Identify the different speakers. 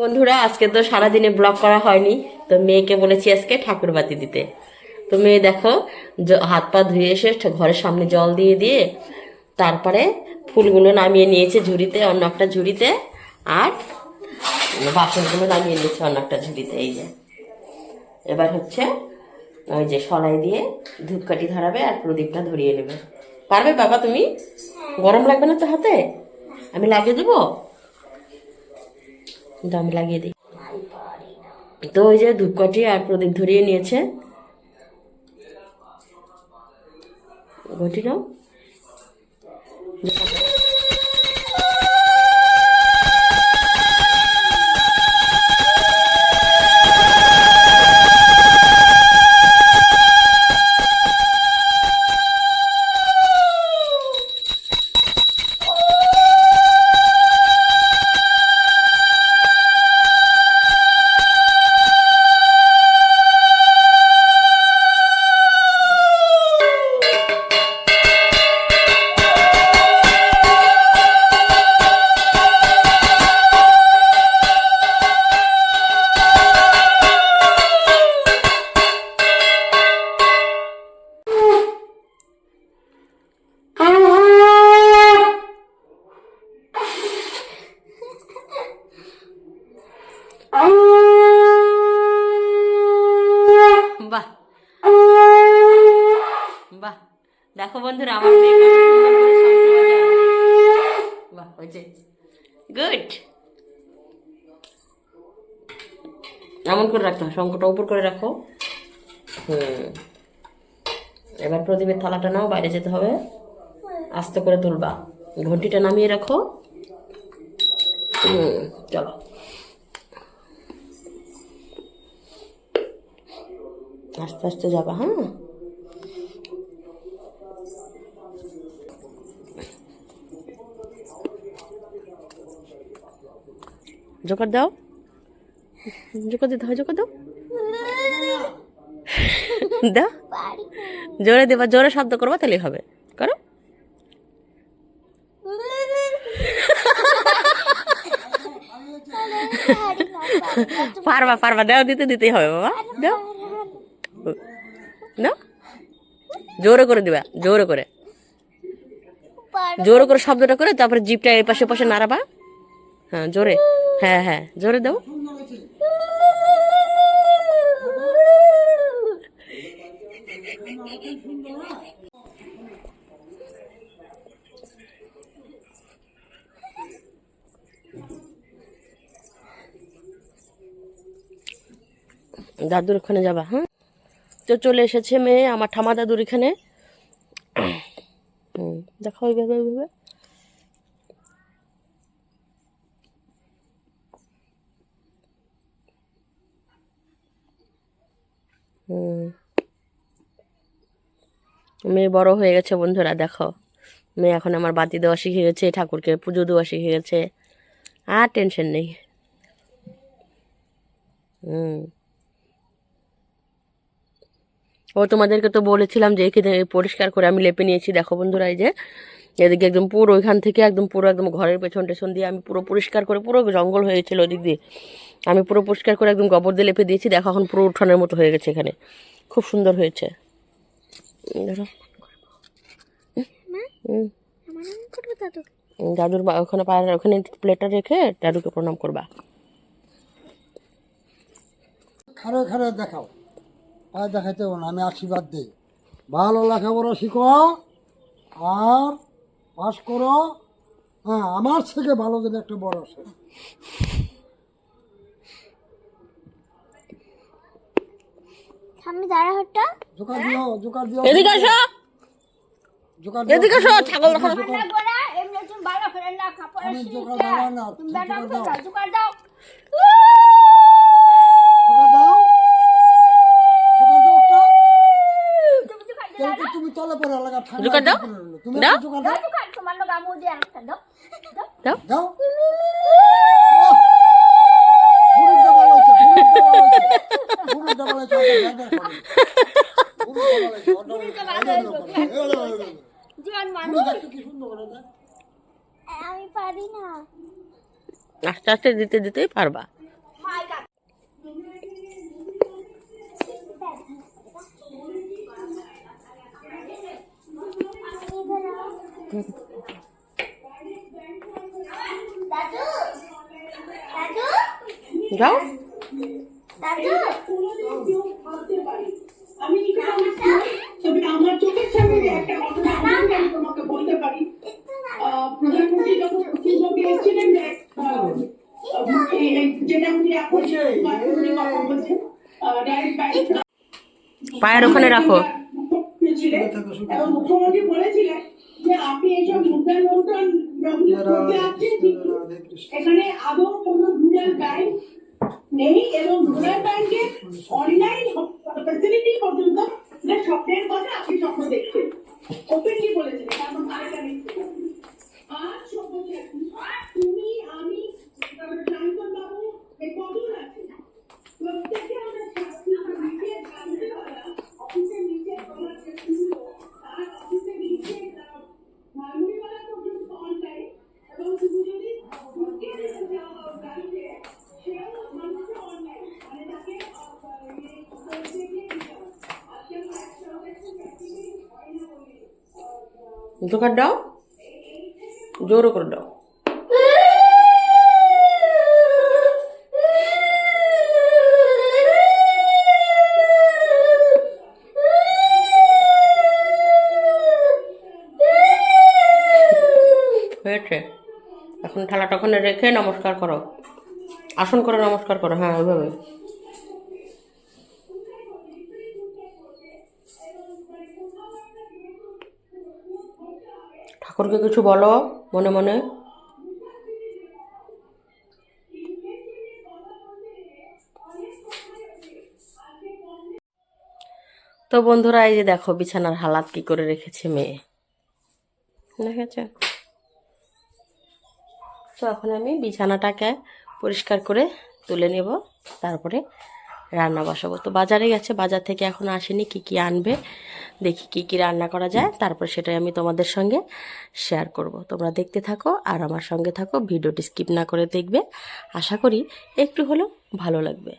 Speaker 1: বন্ধুরা, আজকে তো সারাদিনে ব্লগ করা হয়নি, তো মেয়েকে বলেছি আজকে ঠাকুর বাতি দিতে। তো মেয়ে দেখো হাত পা ধুয়ে এসে ঘরের সামনে জল দিয়ে দিয়ে তারপরে ফুলগুলো নামিয়ে নিয়েছে ঝুড়িতে, অন্য একটা ঝুড়িতে, আর বাসনগুলো নামিয়ে নিয়েছে অন্য একটা ঝুড়িতে, এই যে। এবার হচ্ছে ওই যে সলাই দিয়ে ধূপকাঠি ধরাবে আর প্রদীপটা ধরিয়ে নেবে। পারবে বাবা তুমি? গরম লাগবে না তো হাতে? আমি লাগিয়ে দেবো? আমি লাগিয়ে দিই। তো ওই যে ধূপকাঠি আর প্রদীপ ধরিয়ে নিয়েছে। ঘটি গুড এমন করে রাখতে হয় শঙ্খটা উপর করে রাখো। হুম। এবার প্রদীপের থালাটা নাও, বাইরে যেতে হবে। আস্তে করে তুলবা। ঘন্টিটা নামিয়ে রাখো। হুম, চলো। আস্তে আস্তে যাবা হ্যাঁ? জোকার দাও। জোকর দিতে হয়, জোকার দাও। দাও জোরে দেবা, জোরে শব্দ করবা, তাহলেই হবে। করো। পারবা পারবা, দাও, দিতে, দিতেই হবে, বাবা। দাও। দাও। জোরে করে দিবা, জোরে করে। জোরে করে শব্দটা করে, তারপরে জিপটা পাশে পাশে নাড়াবা। হ্যাঁ জোরে। হ্যাঁ হ্যাঁ জোরে দাও। দাদুর ওখানে যাবা হ্যাঁ? তো চলে এসেছে মেয়ে, আমার ঠামা দাদুর এখানে। দেখো ওইভাবে ওইভাবে মেয়ে বড় হয়ে গেছে, বন্ধুরা, দেখো। মেয়ে এখন আমার বাতি দেওয়া শিখে গেছে, ঠাকুরকে পুজো দেওয়া শিখে গেছে। আর টেনশন নেই। হুম। ও তোমাদেরকে তো বলেছিলাম যে এখানে পরিষ্কার করে আমি লেপে নিয়েছি। দেখো বন্ধুরা, এই যে এদিকে একদম পুরো ওইখান থেকে একদম পুরো একদম ঘরের পেছন টেছন দিয়ে আমি পুরো পরিষ্কার করে পুরো জঙ্গল হয়েছিল ওদিক দিয়ে। আমি পুরো পরিষ্কার করে একদম গোবর দিয়ে লেপে দিয়েছি। দেখো এখন পুরো উঠানের মতো হয়ে গেছে এখানে। খুব সুন্দর হয়েছে। দাদুর ওখানে পায়ের, ওখানে প্লেটটা রেখে দাদুকে প্রণাম করবা।
Speaker 2: খারে খারে দেখাও। আর দেখাইতে না আমি আশীর্বাদ দিই। ভালো লেখাপড়া শিখো আর পাস করো। হ্যাঁ আমার থেকে ভালো দিন একটা বড় আছে
Speaker 3: সামনে দাঁড়া হটটা।
Speaker 2: জোকার দিও জোকার দিও।
Speaker 1: এদিকে আসো
Speaker 2: জোকার দিও
Speaker 1: এদিকে আসো ছাগল দেখো
Speaker 3: গোড়া এমনি তুমি ভালো করে না কাপড়
Speaker 2: আমি জোকার দাও না জোকার দাও। করে দেখ
Speaker 3: আমি পারি না
Speaker 1: আস্তে আস্তে দিতে দিতেই পারবা। পায়ের ওখানে রাখো।
Speaker 4: মুখ্যমন্ত্রী বলেছিলেন যে আপনি এখানে আদৌ নেই এবং রুরাল ব্যাংকের অনলাইন ফ্যাসিলিটি পর্যন্ত না স্বপ্নের কথা আপনি স্বপ্ন দেখছেন। ওপেনলি বলেছেন, কারণ আরেকটা মিথ্যে আজ সম্পত্তি
Speaker 1: দোকান দাও। জোরও করে দাও। হয়েছে। এখন থালাটা ওখানে রেখে নমস্কার করো। আসন করে নমস্কার করো। হ্যাঁ ওইভাবে। ঠাকুরকে কিছু বলো, মনে মনে? তো বন্ধুরা, এই যে দেখো বিছানার হালাত কি করে রেখেছে মেয়ে। দেখেছে? তো এখন আমি বিছানাটাকে পরিষ্কার করে তুলে নেব, তারপরে রান্না বসাবো। তো বাজারে গেছে, বাজার থেকে এখন আসেনি কি কি আনবে। দেখি কি কি রান্না করা যায় তারপর সেটাই আমি তোমাদের সঙ্গে শেয়ার করব। তোমরা দেখতে থাকো আর আমার সঙ্গে থাকো ভিডিওটি স্কিপ না করে দেখবে। আশা করি একটু হলেও ভালো লাগবে।